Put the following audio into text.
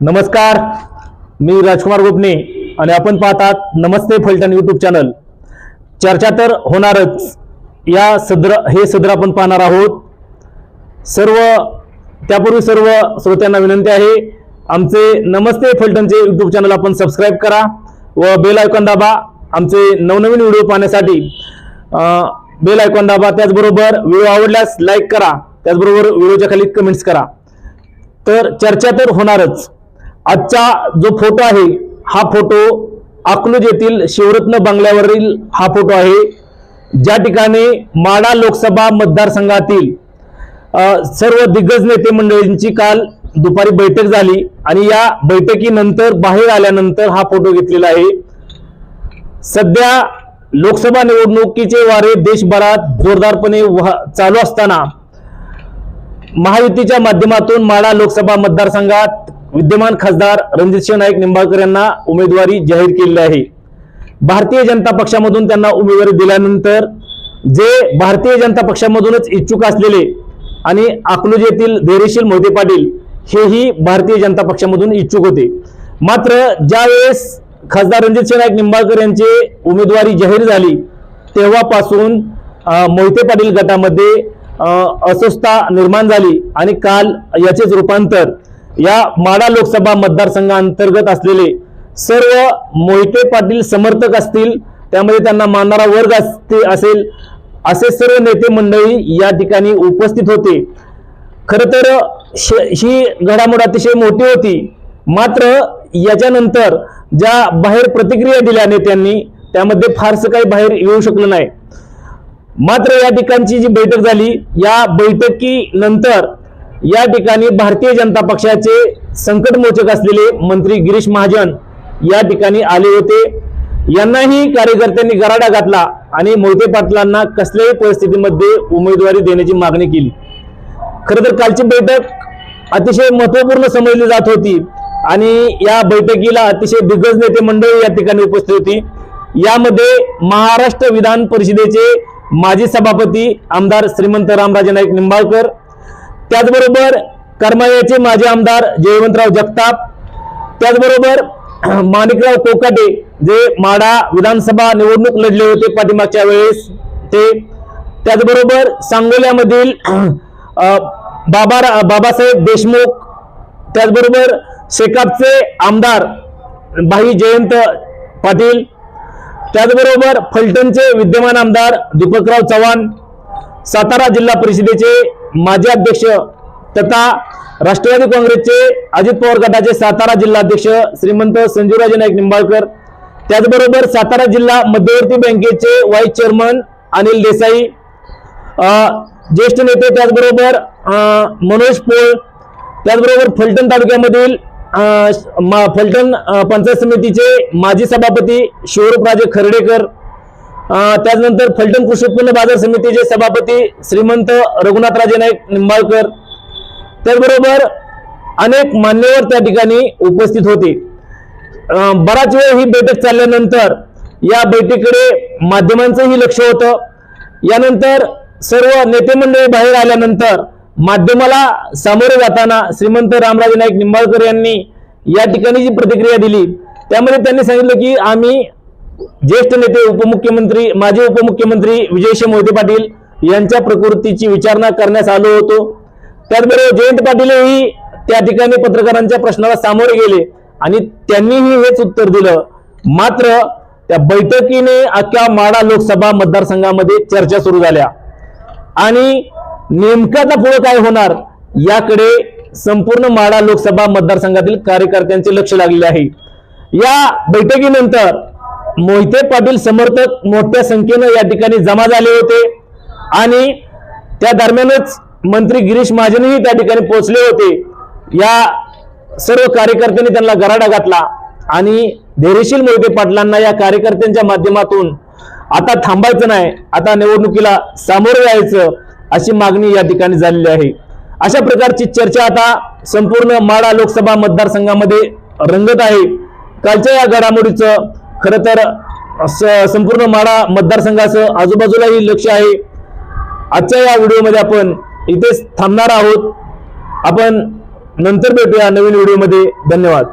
नमस्कार. मी राजकुमार गोपने आणि आपण पाहतात नमस्ते फलटण यूट्यूब चॅनल चर्चा तर होणारच. या सदर हे सदर आपण पाहणार आहोत. सर्व त्यापूर्वी सर्व श्रोत्यांना विनंती आहे आमचे नमस्ते फलटणचे यूट्यूब चॅनल आपण सबस्क्राईब करा व बेल आयकॉन दाबा. आमचे नवनवीन व्हिडिओ पाहण्यासाठी बेल आयकॉन दाबा. त्याचबरोबर व्हिडिओ आवडल्यास लाईक करा. त्याचबरोबर व्हिडिओच्या खाली कमेंट्स करा. तर चर्चा तर होणारच. आजचा जो फोटो आहे हा फोटो अकलूज येथील शिवरत्न बंगल्यावरील हा फोटो आहे. ज्या ठिकाणी माडा लोकसभा मतदारसंघातील सर्व दिग्गज नेते मंडळींची काल दुपारी बैठक झाली आणि या बैठकीनंतर बाहेर आल्यानंतर हा फोटो घेतलेला आहे. सध्या लोकसभा निवडणुकीचे वारे देशभरात जोरदारपणे चालू असताना महायुतीच्या माध्यमातून माडा लोकसभा मतदारसंघात विद्यमान खासदार रणजितसिंह नाईक निंबाळकर यांना उमेदवारी जाहीर केलेली आहे. भारतीय जनता पक्षामधून त्यांना उमेदवारी दिल्यानंतर जे भारतीय जनता पक्षामधूनच इच्छुक असलेले आणि अकलूज येथील धैर्यशील मोहिते पाटील हेही भारतीय जनता पक्षामधून इच्छुक होते. मात्र ज्यावेळेस खासदार रणजितसिंह नाईक निंबाळकर यांची उमेदवारी जाहीर झाली तेव्हापासून मोहिते पाटील गटामध्ये अस्वस्थता निर्माण झाली आणि काल याचेच रूपांतर या माडा लोकसभा मतदारसंघांतर्गत असलेले सर्व मोहिते पाटील समर्थक असतील त्यामध्ये त्यांना मानणारा वर्ग असते असेल असे सर्व नेते मंडळी या ठिकाणी उपस्थित होते. खरं तर श- ही घडामोड अतिशय मोठी होती. मात्र याच्यानंतर ज्या बाहेर प्रतिक्रिया दिल्या नेत्यांनी त्यामध्ये फारसं काही बाहेर येऊ शकलं नाही. मात्र या ठिकाणची जी बैठक झाली या बैठकीनंतर या ठिकाणी भारतीय जनता पक्षाचे संकटमोचक असलेले मंत्री गिरीश महाजन या ठिकाणी आले होते. यांनाही कार्यकर्त्यांनी गराडा घातला आणि मोहिते पाटलांना कसल्याही परिस्थितीमध्ये उमेदवारी देण्याची मागणी केली. खरं तर कालची बैठक अतिशय महत्त्वपूर्ण समजली जात होती आणि या बैठकीला अतिशय दिग्गज नेते मंडळी या ठिकाणी उपस्थित होती. यामध्ये महाराष्ट्र विधान परिषदेचे माजी सभापती आमदार श्रीमंत रामराजे नाईक निंबाळकर त्याचबरोबर करमाळ्याचे माजी आमदार जयवंतराव जगताप त्याचबरोबर माणिकराव कोकाटे जे माडा विधानसभा निवडणूक लढले होते पाठिंबाच्या वेळेस ते त्याचबरोबर सांगोल्यामधील बाबा बाबासाहेब देशमुख त्याचबरोबर शेकापचे आमदार भाई जयंत पाटील त्याचबरोबर फलटणचे विद्यमान आमदार दीपकराव चव्हाण सातारा जिल्हा परिषदेचे माजी अध्यक्ष तथा राष्ट्रवादी काँग्रेसचे अजित पवार गटाचे सातारा जिल्हाध्यक्ष श्रीमंत संजीवराजे नाईक निंबाळकर. त्याचबरोबर सातारा जिल्हा मध्यवर्ती बँकेचे व्हाईस चेअरमन अनिल देसाई ज्येष्ठ नेते त्याचबरोबर मनोज पोळ त्याचबरोबर फलटण तालुक्यामधील मा- फलटण पंचायत समितीचे माजी सभापती शिवरूपराजे खर्डेकर त्याचनंतर फलटण कृषी उत्पन्न बाजार समितीचे सभापती श्रीमंत रघुनाथराजे नाईक निंबाळकर. त्याचबरोबर अनेक मान्यवर त्या ठिकाणी उपस्थित होते. बराच वेळ ही बैठक चालल्यानंतर या बैठकीकडे माध्यमांचंही लक्ष होतं. यानंतर सर्व नेते मंडळी बाहेर आल्यानंतर माध्यमाला सामोरे जाताना श्रीमंत रामराजे नाईक निंबाळकर यांनी या ठिकाणी जी प्रतिक्रिया दिली त्यामध्ये त्यांनी सांगितलं की आम्ही ज्येष्ठ नेते उपमुख्यमंत्री माजी उपमुख्यमंत्री विजयशी मोहिते पाटील यांच्या प्रकृतीची विचारणा करण्यास आलो होतो. त्याचबरोबर जयंत पाटीलही त्या ठिकाणी पत्रकारांच्या प्रश्नाला सामोरे गेले आणि त्यांनीही हेच उत्तर दिलं. मात्र त्या बैठकीने अख्ख्या माडा लोकसभा मतदारसंघामध्ये चर्चा सुरू झाल्या. आणि नेमकं पुढे काय होणार याकडे संपूर्ण माडा लोकसभा मतदारसंघातील कार्यकर्त्यांचे लक्ष लागलेले आहे. या बैठकीनंतर मोहिते पाटील समर्थक मोठ्या संख्येनं या ठिकाणी जमा झाले होते. आणि त्या दरम्यानच मंत्री गिरीश महाजनही त्या ठिकाणी पोहोचले होते. या सर्व कार्यकर्त्यांनी त्यांना गराडा घातला. आणि धैर्यशील मोहिते पाटलांना या कार्यकर्त्यांच्या माध्यमातून आता थांबायचं नाही आता निवडणुकीला सामोरं जायचं अशी मागणी या ठिकाणी झालेली आहे. अशा प्रकारची चर्चा आता संपूर्ण माडा लोकसभा मतदारसंघामध्ये रंगत आहे. कालच्या या घडामोडीचं खरं तर संपूर्ण माडा मतदारसंघाचं आजूबाजूलाही लक्ष आहे. आजच्या या व्हिडिओमध्ये आपण इथेच थांबणार आहोत. आपण नंतर भेटूया नवीन व्हिडिओमध्ये. धन्यवाद.